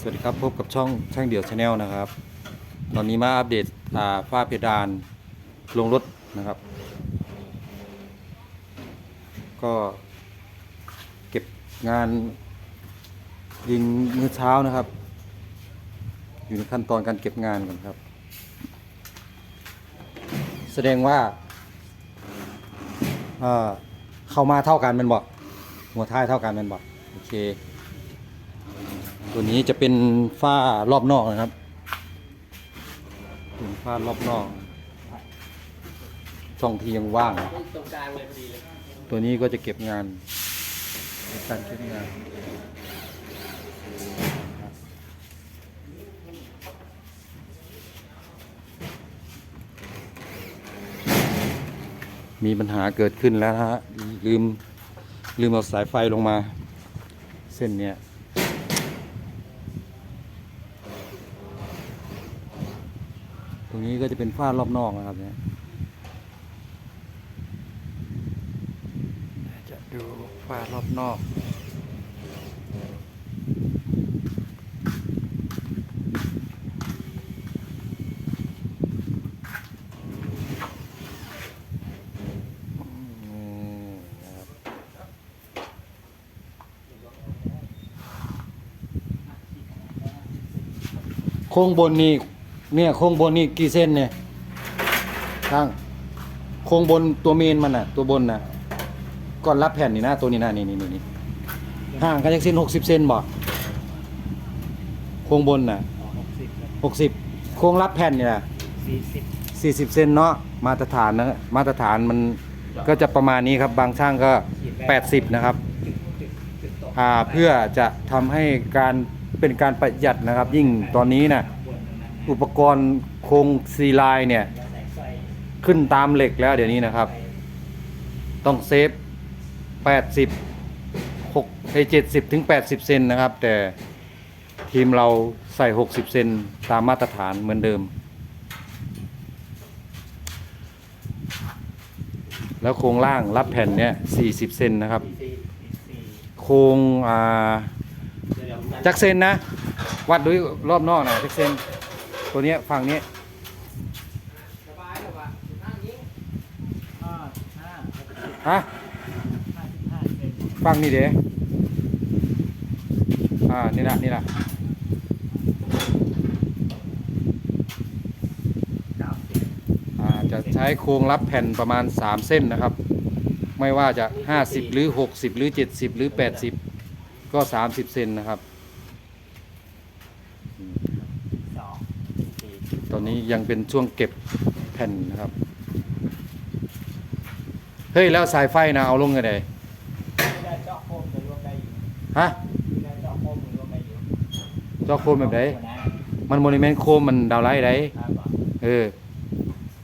สวัสดีครับพบกับช่องช่างเดี่ยวชาแนลนะครับ ตอนนี้มาอัปเดตฝ้าเพดานลงรถนะครับ ก็เก็บงานยิงมื้อเช้านะครับ อยู่ในขั้นตอนการเก็บงานกันครับ แสดงว่าเข้ามาเท่ากันมันบอกหัวท้ายเท่ากันมันบอกโอเค ตัวนี้จะเป็นฝ้ารอบนอกนะครับ เป็นฝ้ารอบนอก ช่องที่ยังว่างตรงกลางเลยพอดีเลยตัวนี้ก็จะเก็บงานเก็บการเก็บงานมีปัญหาเกิดขึ้นแล้วฮะลืมลืมเอาสายไฟลงมา เส้นเนี้ย รงนี้ก็จะเป็นฝ้ารอบนอกนะครับเนี่ยจะดูฝ้ารอบนอกโค้งบนนี่ เนี่ยโค้งบนนี่กี่เส้นเนี่ยข้างโค้งบนตัวเมนมันน่ะ ตัวบนน่ะก่อนรับแผ่นนี่นะตัวนี้นะนี่นี่นี่นี่ห่างกันจากเส้นหกสิบเซนบ่โค้งบนน่ะหกสิบหกสิบโค้งรับแผ่นนี่นะสี่สิบสี่สิบเซนเนาะมาตรฐานนะมาตรฐานมันก็จะประมาณนี้ครับบางช่างก็แปดสิบนะครับจุดจุดจุดตกอ่าเพื่อจะทำให้การเป็นการประหยัดนะครับ ยิ่งตอนนี้นะ อุปกรณ์โครงซีไลน์เนี่ย ขึ้นตามเหล็กแล้วเดี๋ยวนี้นะครับ ต้องเซฟ 80 6ไอ้70 ถึง 80 เซนนะครับ แต่ทีมเราใส่ 60 เซนตามมาตรฐานเหมือนเดิม แล้วโครงล่างรับแผ่นเนี่ย 40 เซนนะครับ โครงอ่าจักเซนนะ วัดด้วยรอบนอกนะจักเซน ตัวเนี้ยฝั่งนี้สบายหรือเปล่านั่งยิงห้าห้าหกสิบฮะห้าสิบห้าเซนฟังนี่เด้อ่า นี่ละนี่ละอ่า จะใช้โครงรับแผ่นประมาณ 3 เส้นนะครับ ไม่ว่าจะ 50 หรือ 60 หรือ 70 หรือ 80 ก็ 30 เซนนะครับ สองสี่ ต อนนี้ยังเป็นช่วงเก็บแผ่นนะครับ เฮ้ย แล้วสายไฟนะเอาลงไงไดไม่ได้เจาะโคมจะรวมได้อยู่ฮะไม่ได้เจาะโคมจะรวมได้อยู่เจาะโคมแบบไหนหัวหน้ามันโมนิเมนต์โคมมันดาวไลท์ไดครับบอกเออ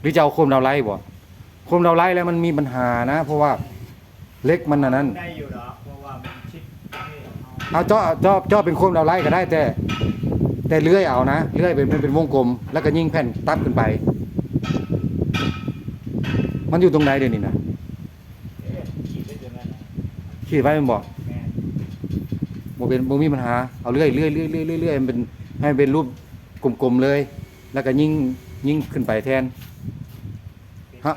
หรือจะเอาโคมดาวไลท์บ่โคมดาวไลท์แล้วมันมีปัญหานะ เพราะว่าเล็กมันน่ะนั้นได้อยู่หรอเพราะว่ามันชิดนี่เอาเอาเจาะเจาะเจาะเป็นโคมดาวไลท์ก็ได้แต่ แต่เลื่อยเอานะเลื่อยเป็นเป็นเป็นวงกลม แล้วก็ยิ่งแผ่นตัดขึ้นไป มันอยู่ตรงไหนเดี๋ยวนี้นะขีดได้จนนั้นน่ะขีดไว้มันบอกโมเป็นโมมีปัญหาเอาเลื่อยเลื่อยเลื่อยเลื่อยเลื่อยเลื่อยมันเป็นให้มันเป็นรูปกลมๆเลย แล้วก็ยิ่งยิ่งขึ้นไปแทนฮะ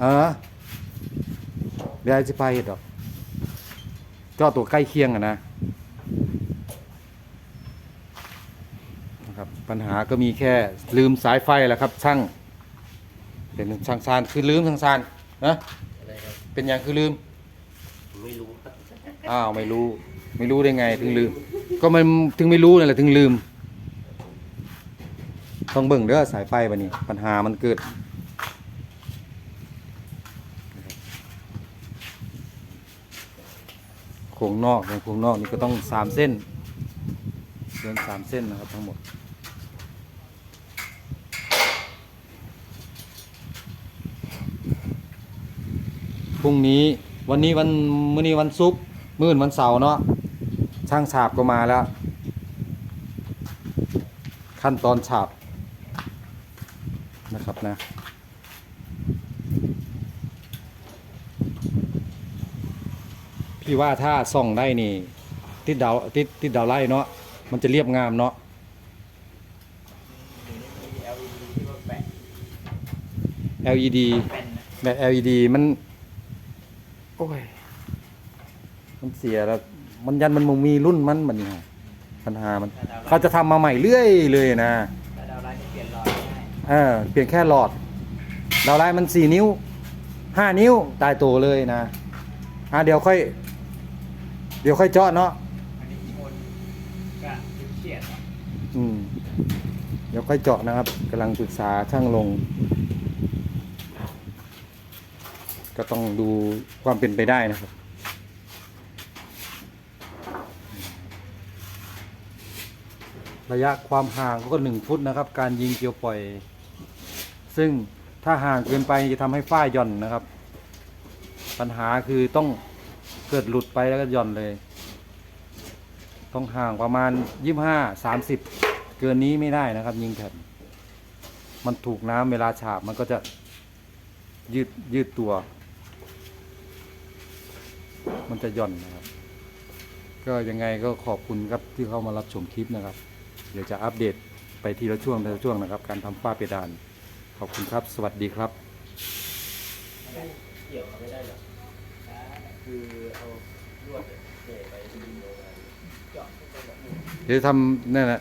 เออเดี๋ยวจะไปเห็ดดอกเจาะตัวใกล้เคียงอะนะนะครับ ปัญหาก็มีแค่ลืมสายไฟแหละครับช่างเป็นช่างซานคือลืมช่างซานนะอะไรครับเป็นอย่างคือลืมไม่รู้ครับอ้าวไม่รู้ ไม่รู้ได้ไงถึงลืม ก็มันถึงไม่รู้นั่นแหละถึงลืมต้องเบิ่งเด้อสายไฟบันนี้ปัญหามันเกิดโครงนอกอย่างโครงนอกนี่ก็ต้องสามเส้นเดินสามเส้นนะครับทั้งหมด รุ่งนี้ วันนี้วันมื้อนี้วันศุกร์มื้ออนวันเสาร์เนาะช่างฉาบก็มาแล้ว ขั้นตอนฉาบนะครับนะพี่ว่าถ้าส่องได้นี่ ติดดาวติดติดดาวไล่เนาะมันจะเรียบงามเนาะมี LED ที่ว่าแปะ LED เป็นน่ะแบบ LED มัน โอ้ย มันเสียแล้ว มันยันมันมึงมีรุ่นมันมันนี่ฮะปัญหามัน เขาจะทำมาใหม่เรื่อยเลยนะถ้าดาวไลท์จะเปลี่ยนหลอดง่ายเออเปลี่ยนแค่หลอด ดาวไลน์มันสี่นิ้วห้านิ้วตายตัวเลยนะอะเดี๋ยวค่อย เดี๋ยวค่อยเจาะเนาะอันนี้อีกคนก็เฉียดเนาะอืมเดี๋ยวค่อยเจาะนะครับกำลังปรึกษาช่างลง ก็ต้องดูความเป็นไปได้นะครับ ระยะความห่างก็หนึ่งฟุตนะครับ การยิงเกลียวปล่อย ซึ่งถ้าห่างเกินไปจะทำให้ฝ้ายหย่อนนะครับ ปัญหาคือต้องเกิดหลุดไปแล้วก็หย่อนเลย ต้องห่างประมาณยี่ห้าสามสิบเกินนี้ไม่ได้นะครับ ยิงแผ่นมันถูกน้ำเวลาฉาบมันก็จะยืดยืดตัว มันจะหย่อนนะครับ ก็ยังไงก็ขอบคุณครับที่เข้ามารับชมคลิปนะครับ เดี๋ยวจะอัปเดตไปทีละช่วงทีละช่วงนะครับ การทำฝ้าเพดาน ขอบคุณครับ สวัสดีครับ เกี่ยวเขาไม่ได้หรอกคือเอาลวดเกี่ยวไปดึงลงมาเจาะเข้าไปแบบนี้เดี๋ยวทำนั่นแหละ